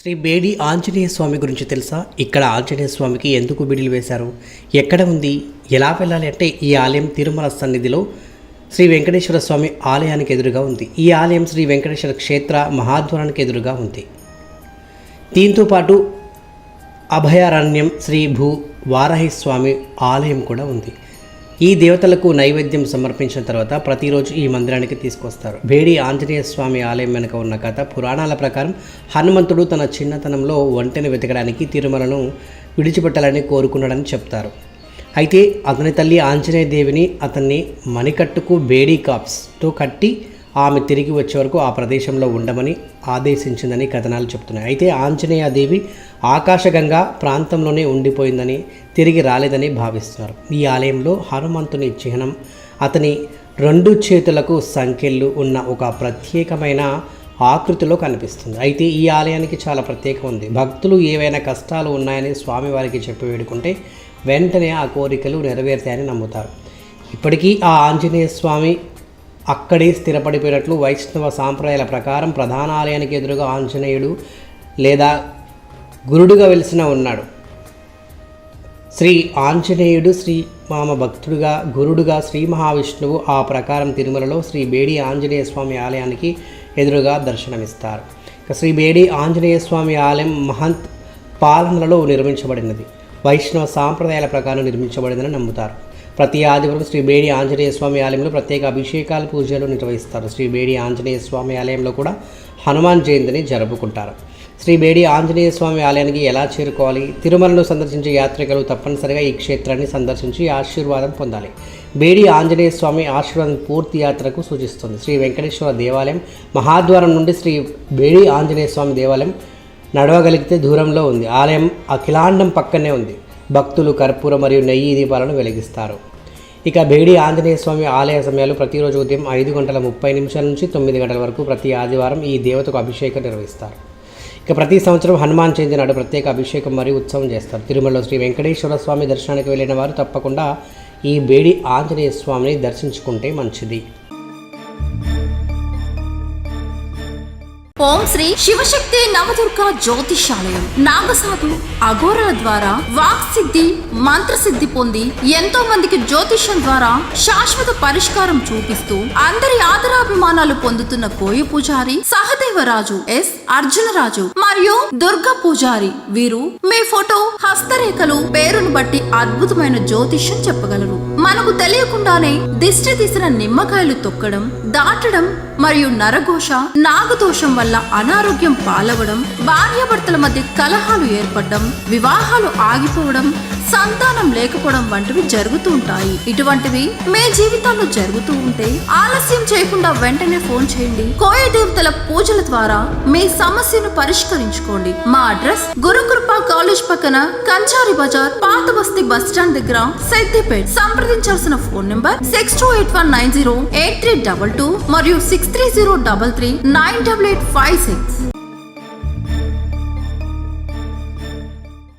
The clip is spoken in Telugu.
శ్రీ బేడి ఆంజనేయ స్వామి గురించి తెలుసా? ఇక్కడ ఆంజనేయ స్వామికి ఎందుకు బిడిలు వేశారు? ఎక్కడ ఉంది? ఎలా వెళ్ళాలి అంటే ఈ ఆలయం తిరుమల సన్నిధిలో శ్రీ వెంకటేశ్వర స్వామి ఆలయానికి ఎదురుగా ఉంది. ఈ ఆలయం శ్రీ వెంకటేశ్వర క్షేత్ర మహాద్వారానికి ఎదురుగా ఉంది. దీంతో పాటు అభయారణ్యం శ్రీ భూ వారాహి స్వామి ఆలయం కూడా ఉంది. ఈ దేవతలకు నైవేద్యం సమర్పించిన తర్వాత ప్రతిరోజు ఈ మందిరానికి తీసుకొస్తారు. వేడి ఆంజనేయ స్వామి ఆలయం వెనుక ఉన్న కథ పురాణాల ప్రకారం హనుమంతుడు తన చిన్నతనంలో ఒంటెను వెతకడానికి తిరుమలను విడిచిపెట్టాలని కోరుకున్నాడని చెప్తారు. అయితే అతని తల్లి ఆంజనేయ దేవిని అతన్ని మణికట్టుకు బేడీ కాప్స్తో కట్టి ఆమె తిరిగి వచ్చే వరకు ఆ ప్రదేశంలో ఉండమని ఆదేశించిందని కథనాలు చెప్తున్నాయి. అయితే ఆంజనేయ దేవి ఆకాశగంగా ప్రాంతంలోనే ఉండిపోయిందని తిరిగి రాలేదని భావిస్తున్నారు. ఈ ఆలయంలో హనుమంతుని చిహ్నం అతని రెండు చేతులకు సంఖ్యలు ఉన్న ఒక ప్రత్యేకమైన ఆకృతిలో కనిపిస్తుంది. అయితే ఈ ఆలయానికి చాలా ప్రత్యేకం ఉంది. భక్తులు ఏవైనా కష్టాలు ఉన్నాయని స్వామివారికి చెప్పి వేడుకుంటే వెంటనే ఆ కోరికలు నెరవేరుతాయని నమ్ముతారు. ఇప్పటికీ ఆ ఆంజనేయ స్వామి అక్కడే స్థిరపడిపోయినట్లు వైష్ణవ సాంప్రదాయాల ప్రకారం ప్రధాన ఆలయానికి ఎదురుగా ఆంజనేయుడు లేదా గురుడుగా వెలిసిన ఉన్నాడు. శ్రీ ఆంజనేయుడు శ్రీ మామ భక్తుడుగా గురుడుగా శ్రీ మహావిష్ణువు ఆ ప్రకారం తిరుమలలో శ్రీ బేడి ఆంజనేయ స్వామి ఆలయానికి ఎదురుగా దర్శనమిస్తారు. ఇక శ్రీ బేడి ఆంజనేయ స్వామి ఆలయం మహంత్ పాలనలో నిర్మించబడినది. వైష్ణవ సాంప్రదాయాల ప్రకారం నిర్మించబడిందని నమ్ముతారు. ప్రతి ఆదివారం శ్రీ బేడి ఆంజనేయ స్వామి ఆలయంలో ప్రత్యేక అభిషేకాలు పూజలు నిర్వహిస్తారు. శ్రీ బేడి ఆంజనేయ స్వామి ఆలయంలో కూడా హనుమాన్ జయంతిని జరుపుకుంటారు. శ్రీ బేడి ఆంజనేయ స్వామి ఆలయానికి ఎలా చేరుకోవాలి? తిరుమలను సందర్శించే యాత్రికులు తప్పనిసరిగా ఈ క్షేత్రాన్ని సందర్శించి ఆశీర్వాదం పొందాలి. బేడి ఆంజనేయ స్వామి ఆశీర్వాదం పూర్తి యాత్రకు సూచిస్తుంది. శ్రీ వెంకటేశ్వర దేవాలయం మహాద్వారం నుండి శ్రీ బేడి ఆంజనేయ స్వామి దేవాలయం నడవగలిగితే దూరంలో ఉంది. ఆలయం అఖిలాండం పక్కనే ఉంది. భక్తులు కర్పూర మరియు నెయ్యి దీపాలను వెలిగిస్తారు. ఇక బేడి ఆంజనేయ స్వామి ఆలయ సమయాలు ప్రతిరోజు ఉదయం ఐదు గంటల ముప్పై నిమిషాల నుంచి తొమ్మిది గంటల వరకు ప్రతి ఆదివారం ఈ దేవతకు అభిషేకం నిర్వహిస్తారు. ఇక ప్రతి సంవత్సరం హనుమాన్ జయంతి నాడు ప్రత్యేక అభిషేకం మరియు ఉత్సవం చేస్తారు. తిరుమలలో శ్రీ వెంకటేశ్వర స్వామి దర్శనానికి వెళ్ళిన వారు తప్పకుండా ఈ బేడి ఆంజనేయ స్వామిని దర్శించుకుంటే మంచిది. ఓం శ్రీ శివశక్తి నవదుర్గ జ్యోతిషాలయం. నాగసాధు అఘోరాల ద్వారా వాక్ సిద్ధి మంత్రసిద్ధి పొంది ఎంతో మందికి జ్యోతిష్యం ద్వారా శాశ్వత పరిష్కారం చూపిస్తూ అందరి ఆదరాభిమానాలు పొందుతున్న కోయి పూజారి సహదేవరాజు ఎస్ అర్జునరాజు మరియు దుర్గా పూజారి వీరు మీ ఫోటో హస్తరేఖలు పేరును బట్టి అద్భుతమైన జ్యోతిష్యం చెప్పగలరు. మనకు తెలియకుండానే దిష్టి తీసిన నిమ్మకాయలు తొక్కడం దాటడం మరియు నరఘోష నాగదోషం వల్ల అనారోగ్యం పాలవడం భార్యాభర్తల మధ్య కలహాలు ఏర్పడడం వివాహాలు ఆగిపోవడం సంతానం లేకపోవడం వంటివి జరుగుతూ ఉంటాయి. ఇటువంటివి మీ జీవితంలో జరుగుతూ ఉంటే ఆలస్యం చేయకుండా వెంటనే ఫోన్ చేయండి. కోయ దేవతల పూజల ద్వారా మీ సమస్యను పరిష్కరించుకోండి. మా అడ్రస్ గురుకృప కాలేజ్ పక్కన కంచారి బజార్ పాత బస్తీ బస్ స్టాండ్ దగ్గర Siddipet. సంప్రదించాల్సిన phone number six two eight one nine zero eight three double two మరియు six three zero double three nine double eight five six